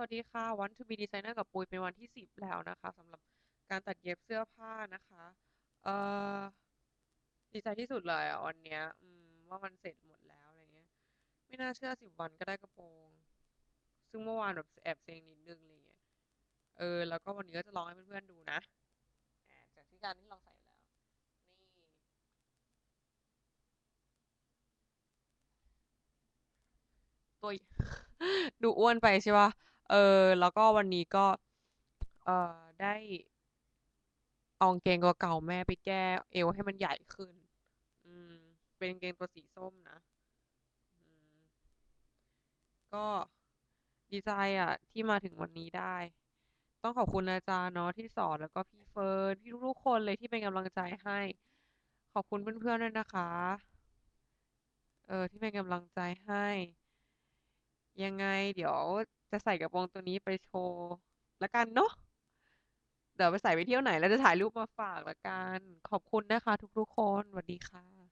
วัสดีค่ะ Want to be designer กับปุยเป็นวันที่สิบแล้วนะคะสำหรับการตัดเย็บเสื้อผ้านะคะ เอ่อดีใจที่สุดเลยอะวันเนี้ย อืม ว่ามันเสร็จหมดแล้วอะไรเงี้ย ไม่น่าเชื่อสิบวันก็ได้กระโปรง ซึ่งเมื่อวานแบบแอบเซ็งนิดนึงอะไรเงี้ย เออ แล้วก็วันนี้ก็จะลองให้เพื่อนๆดูนะจากที่การที่ลองใส่แล้ว นี่ตัวดูอ้วนไปใช่ปะ เออ แล้วก็วันนี้ก็ เออได้เอากางเกงตัวเก่าแม่ไปแก้เอวให้มันใหญ่ขึ้น อืม เป็นกางเกงตัวสีส้มนะ อืม ก็ดีใจอะ ที่มาถึงวันนี้ได้ ต้องขอบคุณอาจารย์เนาะที่สอนแล้วก็พี่เฟิร์นพี่ทุกๆคนเลยที่เป็นกำลังใจให้ ขอบคุณเพื่อนๆด้วยนะคะ เออที่เป็นกำลังใจให้ ยังไงเดี๋ยวจะใส่กระโปรงตัวนี้ไปโชว์ละกันเนาะเดี๋ยวไปใส่ไปเที่ยวไหน แล้วจะถ่ายรูปมาฝากละกัน ขอบคุณนะคะ ทุกๆคนสวัสดีค่ะ